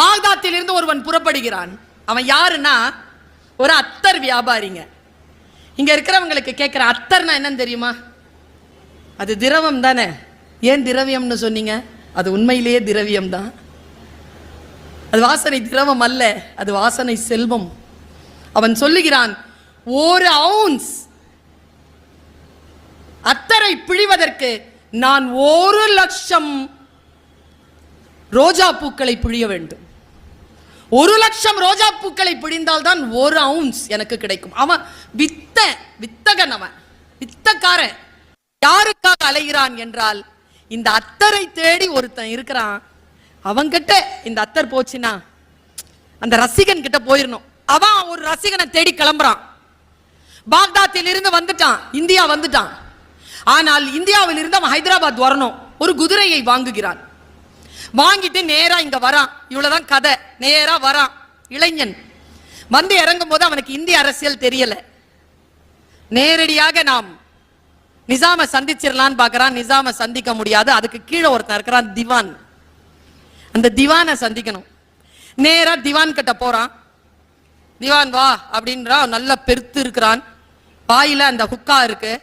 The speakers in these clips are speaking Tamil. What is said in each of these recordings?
பாக்தாத்திலிருந்து ஒருவன் புறப்படுகிறான். அவன் யாருன்னா ஒரு அத்தர் வியாபாரிங்க. இங்க இருக்கிறவங்களுக்கு கேட்குற அத்தர்னா என்னன்னு தெரியுமா? அது திரவம் தானே. ஏன் திரவியம்னு சொன்னீங்க? அது உண்மையிலேயே திரவியம் தான் அது வாசனை திரவம் அல்ல அது வாசனை செல்வம். அவன் சொல்லுகிறான் ஒரு அவுன்ஸ் அத்தரை பிழிவதற்கு நான் ஒரு லட்சம் ரோஜா பூக்களை பிழிய வேண்டும். ஒரு லட்சம் ரோஜா பூக்களை பிடிந்தால்தான் ஒரு அவுன்ஸ் எனக்கு கிடைக்கும். அவன் வித்த வித்தகன் அவன். வித்தக்காரன். யாருக்காக அலைகிறான் என்றால் இந்த அத்தரை தேடி ஒருத்தன் இருக்கிறான். அவங்கிட்ட இந்த அத்தர் போச்சுன்னா அந்த ரசிகன் கிட்ட போயிடணும் அவன் ஒரு ரசிகனை தேடி கிளம்புறான். பாக்தாத்தில் இருந்து வந்துட்டான். இந்தியா வந்துட்டான். ஆனால் இந்தியாவில் இருந்து அவன் ஹைதராபாத் வரணும். ஒரு குதிரையை வாங்குகிறான். வாங்கிட்டு நேரா இங்க வரான். இவ்வளவுதான் கதை. நேரா வரான். இளைஞன். வந்து இறங்கும் போது அவனுக்கு இந்திய அரசியல் தெரியல. நேரடியாக நாம் நிசாம சந்திச்சிடலான்னு பார்க்கறான். நிசாம சந்திக்க முடியாது. அதுக்கு கீழே ஒருத்தன் இருக்கிறான் திவான். அந்த திவானை சந்திக்கணும். நேரா திவான் கிட்ட போறான். திவான் வா அப்படின்றான் நல்ல பெருத்து இருக்கிறான். வாயில அந்த ஹுக்கா இருக்கு.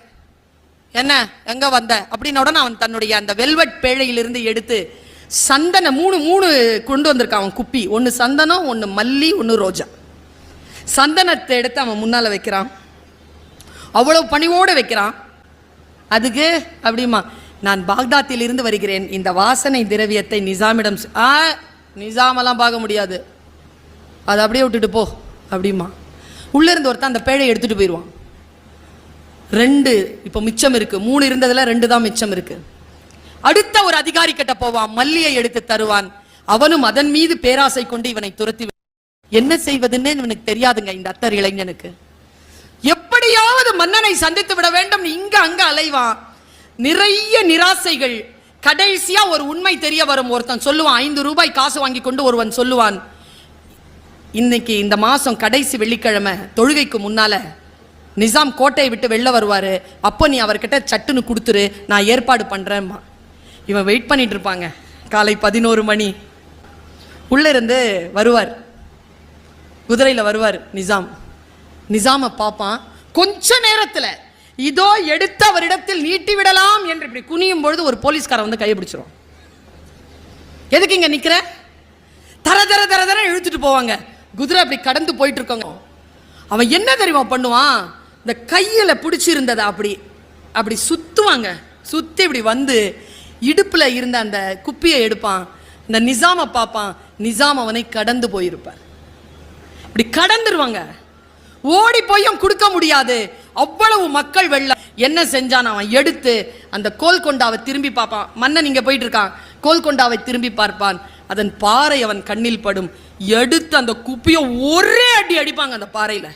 என்ன? எங்க வந்த? அப்படின்ன உடனே அவன் தன்னுடைய அந்த வெல்வெட் பேழையிலிருந்து எடுத்து சந்தன மூணு மூணு கொண்டு வந்திருக்கான் அவன் குப்பி. ஒன்று சந்தனம் ஒன்று மல்லி ஒன்று ரோஜா. சந்தனத்தை எடுத்து அவன் முன்னால் வைக்கிறான். அவ்வளோ பணிவோடு வைக்கிறான். அதுக்கு அப்படிமா நான் பாக்தாத்தில் இருந்து வருகிறேன். இந்த வாசனை திரவியத்தை நிசாமிடம் ஆ நிசாமெல்லாம் பார்க்க முடியாது. அதை அப்படியே விட்டுட்டு போ அப்படிமா. உள்ளேருந்து ஒருத்தன் அந்த பேழை எடுத்துகிட்டு போயிடுவான். ரெண்டு இப்போ மிச்சம் இருக்குது மூணு இருந்ததில் ரெண்டு தான் மிச்சம் இருக்குது அடுத்த ஒரு அதிகாரி கிட்ட போவான் மல்லியை எடுத்து தருவான். அவனும் அதன் மீது பேராசை கொண்டு இவனை துரத்தி என்ன செய்வதுன்னு இவனுக்கு தெரியாதுங்க இந்த அத்தர் இளைஞனுக்கு. எப்படியாவது மன்னனை சந்தித்து விட வேண்டும் இங்க அங்க அலைவான். நிறைய நிராசைகள். கடைசியா ஒரு உண்மை தெரிய வரும். ஒருத்தன் சொல்லுவான் ஐந்து ரூபாய் காசு வாங்கி கொண்டு ஒருவன் சொல்லுவான் இன்னைக்கு இந்த மாசம் கடைசி வெள்ளிக்கிழமை தொழுகைக்கு முன்னால நிசாம் கோட்டையை விட்டு வெளில வருவாரு. அப்போ நீ அவர்கிட்ட சட்டுன்னு கொடுத்துரு நான் ஏற்பாடு பண்றேன்மா. இவன் வெயிட் பண்ணிட்டு இருப்பாங்க காலை பதினோரு மணி. உள்ள இருந்து வருவார். குதிரையில வருவார் நிசாம். நிசாமை பார்ப்பான் கொஞ்ச நேரத்துல இதோ எடுத்து அவரிடத்தில் நீட்டி விடலாம் என்று இப்படி குனியும் பொழுது ஒரு போலீஸ்காரன் வந்து கைப்பிடிச்சிரும் எதுக்கு இங்க நிக்கிற? தர தர தர தர இழுத்துட்டு போவாங்க. குதிரை அப்படி கடந்து போயிட்டு இருக்கோங்க அவன் என்ன தெரியுமா பண்ணுவான்? இந்த கையில பிடிச்சிருந்ததை அப்படி அப்படி சுத்துவாங்க. சுத்தி இப்படி வந்து இடுப்புல இருந்த அந்த குப்பியை எடுப்பான். இந்த நிசாமை பார்ப்பான். நிசாம் அவனை கடந்து போயிருப்பார். இப்படி கடந்துருவாங்க. ஓடி போயும் கொடுக்க முடியாது. அவ்வளவு மக்கள் வெள்ளம் என்ன செஞ்சான் அவன்? எடுத்து அந்த கோல்கொண்டாவை திரும்பி பார்ப்பான். மன்னன் இங்க போயிட்டு இருக்கான் கோல்கொண்டாவை திரும்பி பார்ப்பான். அதன் பாறை அவன் கண்ணில் படும். எடுத்து அந்த குப்பியை ஒரே அடி அடிப்பாங்க அந்த பாறையில.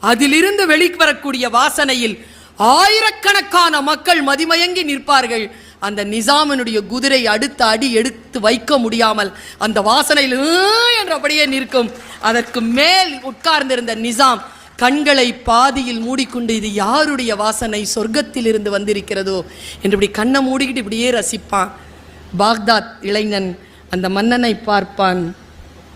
அதிலிருந்து வெளிக்கு வரக்கூடிய வாசனையில் ஆயிரக்கணக்கான மக்கள் மதிமயங்கி நிற்பார்கள். அந்த நிசாமனுடைய குதிரை அடுத்த அடி எடுத்து வைக்க முடியாமல் அந்த வாசனையில் என்றபடியே நிற்கும். அதற்கு மேல் உட்கார்ந்திருந்த நிசாம் கண்களை பாதியில் மூடிக்கொண்டு இது யாருடைய வாசனை? சொர்க்கத்தில் இருந்து வந்திருக்கிறதோ? என்று இப்படி கண்ணை மூடிக்கிட்டு இப்படியே ரசிப்பான். பாக்தாத் இளைஞன் அந்த மன்னனை பார்ப்பான்.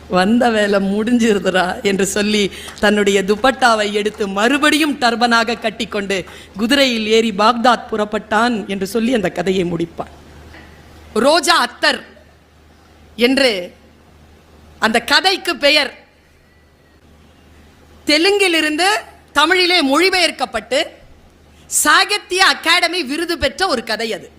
வந்த வேலை முடிஞ்சிருதுரா என்று சொல்லி தன்னுடைய துப்பட்டாவை எடுத்து மறுபடியும் டர்பனாக கட்டிக்கொண்டு குதிரையில் ஏறி பாக்தாத் புறப்பட்டான் என்று சொல்லி அந்த கதையை முடிப்பான். ரோஜா அத்தர் என்று அந்த கதைக்கு பெயர். தெலுங்கிலிருந்து தமிழிலே மொழிபெயர்க்கப்பட்டு சாகித்ய அகாடமி விருது பெற்ற ஒரு கதை அது.